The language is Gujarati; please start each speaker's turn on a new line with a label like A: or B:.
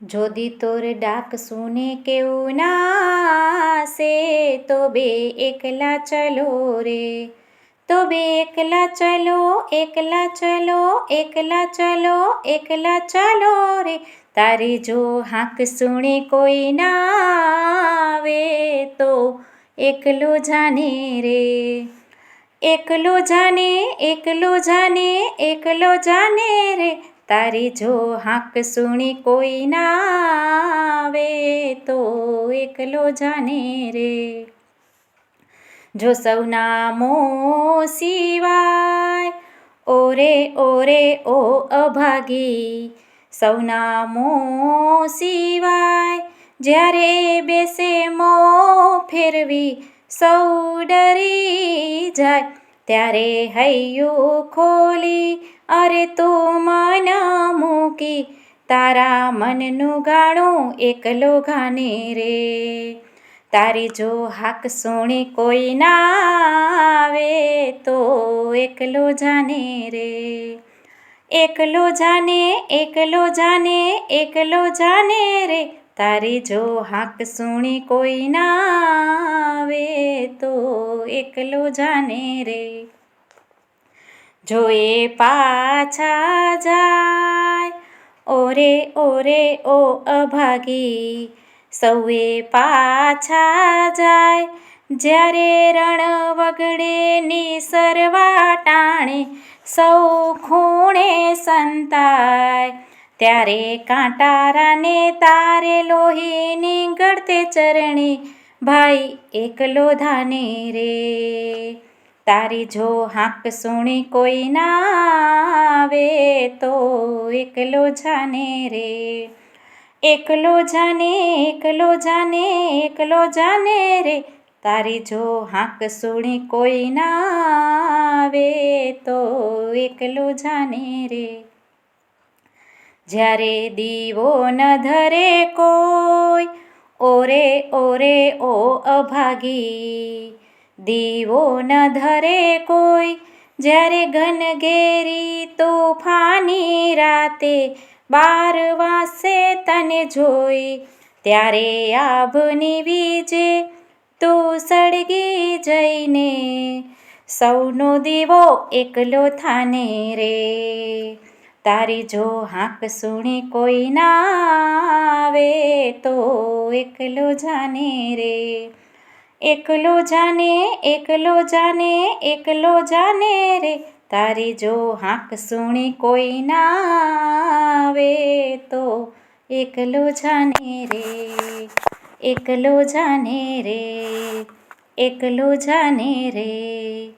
A: જોદી તોર ડાક સુને કેવું ના સે તો બે એકલા ચલો રે. તો બે એકલા ચલો એકલા ચલો એકલા ચલો એકલા ચલો રે. તારે જો હાંક સુણે કોઈ ના આવે તો એકલો જાને રે. એકલો જાને એકલો જાને એકલો જાને રે. તારી જો હાંક સુણી કોઈ ના આવે તો એકલો જાને રે. જો સૌના મો સિવાય ઓરે ઓરે ઓ અભાગી, સૌના મો સિવાય જ્યારે બેસે મો ફેરવી, સૌ ડરી જાય. ત્યારે હૈયું ખોલી, અરે તું મન મૂકી, તારા મનનું ગાણું એકલો ગાને રે. તારી જો હાક સુણી કોઈ ના આવે તો એકલો જાને રે. એકલો જાને એકલો જાને એકલો જાને રે. તારી જો હાક સુણી કોઈ ના આવે તો એકલો જાને રે. જો એ પાછા જાય, ઓરે ઓરે ઓ અભાગી. સૌએ પાછા જાય, જ્યારે રણ વગડે નિસરવા ટાણે, સૌ ખૂણે સંતાય. ત્યારે કાંટારાને તારે લોહી નીંગળતે ચરણે, ભાઈ એકલો ધાને રે. તારી જો હાંક સુણી કોઈ ના આવે તો એકલો જાને રે. એકલો જાને એકલો જાને એકલો જાને રે. તારી જો હાંક સુણી કોઈ ના આવે તો એકલો જાને રે. જ્યારે દીવો ન ધરે કોઈ, ઓરે ઓરે, ઓ અભાગી. દીવો ન ધરે કોઈ, જ્યારે ઘનઘેરી તોફાની રાતે બાર વાસે તને જોઈ, ત્યારે આભની વીજે તું સળગી જઈને, સૌનો દીવો એકલો થાને રે. તારી જો હાંક સુણી કોઈ ના આવે તો એકલો જાને રે. એકલો જાને એકલો જાને એકલો જાને રે. તારી જો હાંક સુણી કોઈ ના આવે તો એકલો જાને રે. એકલો જાને રે. એકલો જાને રે.